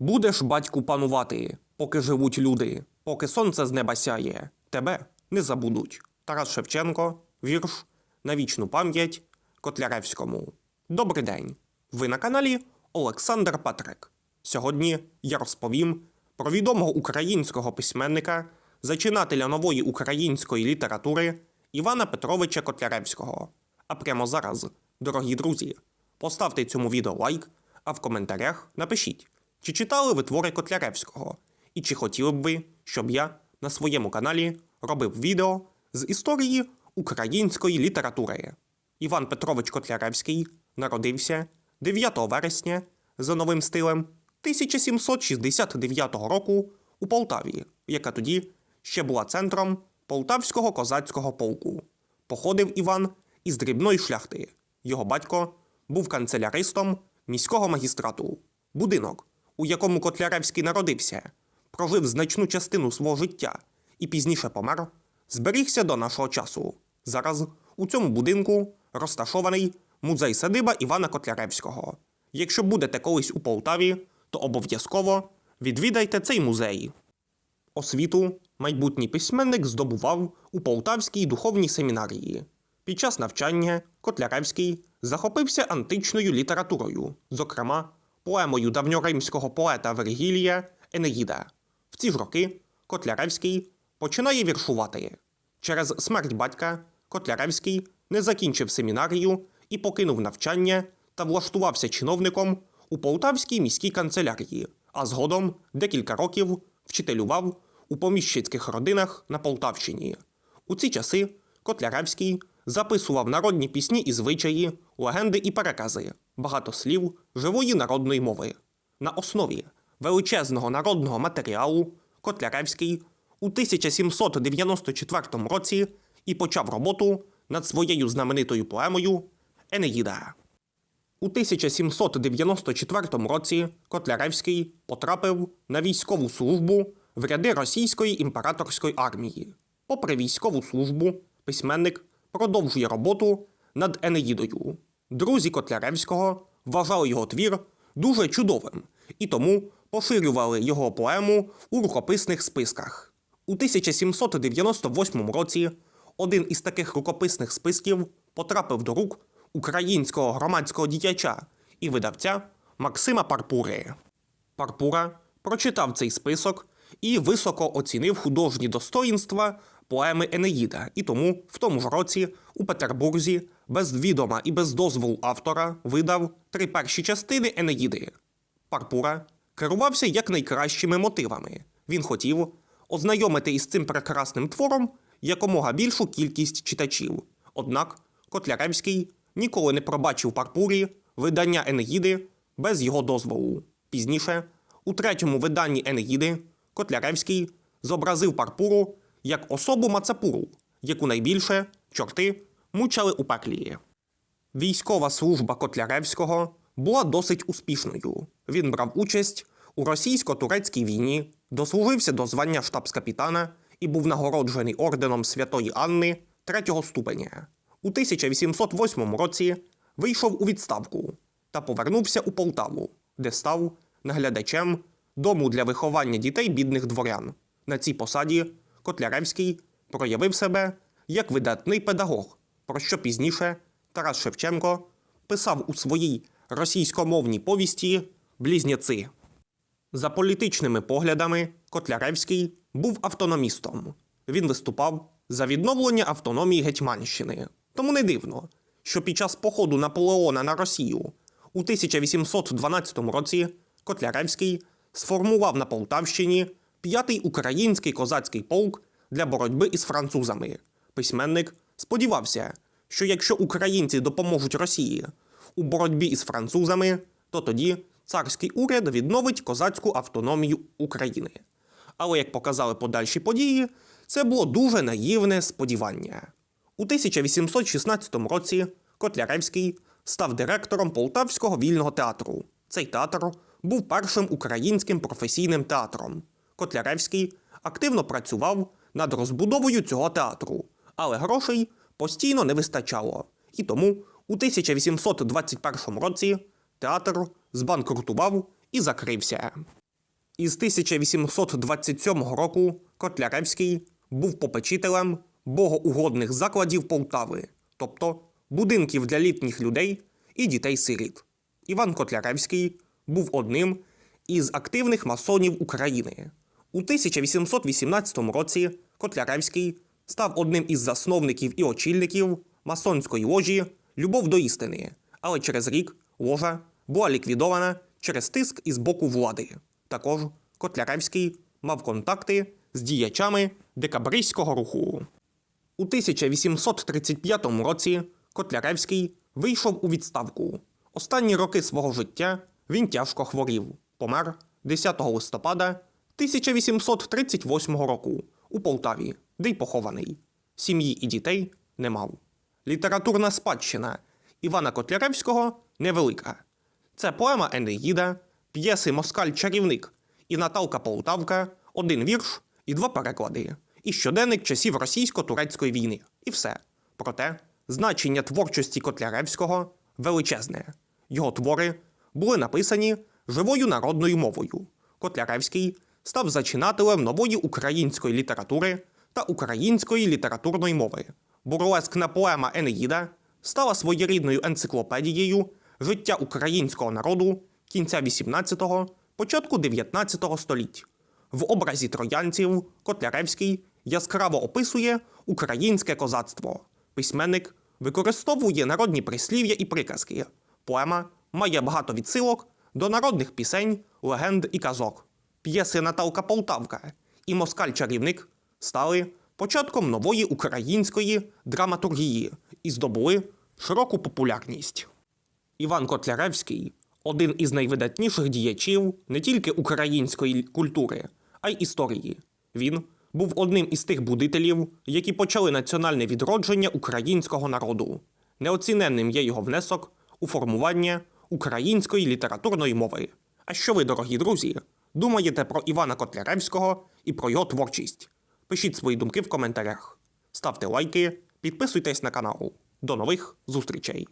Будеш, батьку, панувати, поки живуть люди, поки сонце з неба сяє, тебе не забудуть. Тарас Шевченко, вірш на вічну пам'ять Котляревському. Добрий день! Ви на каналі Олександр Патрик. Сьогодні я розповім про відомого українського письменника, зачинателя нової української літератури Івана Петровича Котляревського. А прямо зараз, дорогі друзі, поставте цьому відео лайк, а в коментарях напишіть, чи читали ви твори Котляревського, і чи хотіли б ви, щоб я на своєму каналі робив відео з історії української літератури. Іван Петрович Котляревський народився 9 вересня за новим стилем 1769 року у Полтаві, яка тоді ще була центром Полтавського козацького полку. Походив Іван із дрібної шляхти. Його батько був канцеляристом міського магістрату. Будинок, у якому Котляревський народився, прожив значну частину свого життя і пізніше помер, зберігся до нашого часу. Зараз у цьому будинку розташований музей садиба Івана Котляревського. Якщо будете колись у Полтаві, то обов'язково відвідайте цей музей. Освіту майбутній письменник здобував у Полтавській духовній семінарії. Під час навчання Котляревський захопився античною літературою, зокрема поемою давньоримського поета Вергілія Енеїда. В ці ж роки Котляревський починає віршувати. Через смерть батька Котляревський не закінчив семінарію і покинув навчання та влаштувався чиновником у Полтавській міській канцелярії, а згодом декілька років вчителював у поміщицьких родинах на Полтавщині. У ці часи Котляревський записував народні пісні і звичаї, легенди і перекази, багато слів живої народної мови. На основі величезного народного матеріалу Котляревський у 1794 році і почав роботу над своєю знаменитою поемою Енеїда. У 1794 році Котляревський потрапив на військову службу в ряди російської імператорської армії. Попри військову службу, письменник продовжує роботу над Енеїдою. Друзі Котляревського вважали його твір дуже чудовим і тому поширювали його поему у рукописних списках. У 1798 році один із таких рукописних списків потрапив до рук українського громадського діяча і видавця Максима Парпури. Парпура прочитав цей список і високо оцінив художні достоїнства поеми Енеїда, і тому в тому ж році у Петербурзі без відома і без дозволу автора видав три перші частини Енеїди. Парпура керувався якнайкращими мотивами. Він хотів ознайомити із цим прекрасним твором якомога більшу кількість читачів. Однак Котляревський ніколи не пробачив Парпурі видання Енеїди без його дозволу. Пізніше, у третьому виданні Енеїди, Котляревський зобразив Парпуру як особу Мацапуру, яку найбільше чорти мучали у пеклі. Військова служба Котляревського була досить успішною. Він брав участь у російсько-турецькій війні, дослужився до звання штабс-капітана і був нагороджений орденом Святої Анни третього ступеня. У 1808 році вийшов у відставку та повернувся у Полтаву, де став наглядачем дому для виховання дітей бідних дворян. На цій посаді Котляревський проявив себе як видатний педагог, про що пізніше Тарас Шевченко писав у своїй російськомовній повісті Близнєци. За політичними поглядами Котляревський був автономістом. Він виступав за відновлення автономії Гетьманщини. Тому не дивно, що під час походу Наполеона на Росію у 1812 році Котляревський сформував на Полтавщині п'ятий український козацький полк для боротьби із французами. Письменник сподівався, що якщо українці допоможуть Росії у боротьбі із французами, то тоді царський уряд відновить козацьку автономію України. Але як показали подальші події, це було дуже наївне сподівання. У 1816 році Котляревський став директором Полтавського вільного театру. Цей театр був першим українським професійним театром. Котляревський активно працював над розбудовою цього театру, але грошей постійно не вистачало. І тому у 1821 році театр збанкрутував і закрився. Із 1827 року Котляревський був попечителем богоугодних закладів Полтави, тобто будинків для літніх людей і дітей-сиріт. Іван Котляревський був одним із активних масонів України. У 1818 році Котляревський став одним із засновників і очільників масонської ложі Любов до істини, але через рік ложа була ліквідована через тиск із боку влади. Також Котляревський мав контакти з діячами декабристського руху. У 1835 році Котляревський вийшов у відставку. Останні роки свого життя він тяжко хворів. Помер 10 листопада 1838 року у Полтаві, де й похований. Сім'ї і дітей не мав. Літературна спадщина Івана Котляревського невелика. Це поема Енеїда, п'єси Москаль-чарівник і Наталка Полтавка, один вірш і два переклади, і щоденник часів російсько-турецької війни. І все. Проте значення творчості Котляревського величезне. Його твори були написані живою народною мовою. Котляревський став зачинателем нової української літератури та української літературної мови. Бурлескна поема Енеїда стала своєрідною енциклопедією життя українського народу кінця 18-го, початку 19 століть. В образі троянців Котляревський яскраво описує українське козацтво. Письменник використовує народні прислів'я і приказки. Поема має багато відсилок до народних пісень, легенд і казок. П'єси Наталка Полтавка і Москаль-чарівник стали початком нової української драматургії і здобули широку популярність. Іван Котляревський один із найвидатніших діячів не тільки української культури, а й історії. Він був одним із тих будителів, які почали національне відродження українського народу. Неоціненним є його внесок у формування української літературної мови. А що ви, дорогі друзі, думаєте про Івана Котляревського і про його творчість? Пишіть свої думки в коментарях, ставте лайки, підписуйтесь на канал. До нових зустрічей!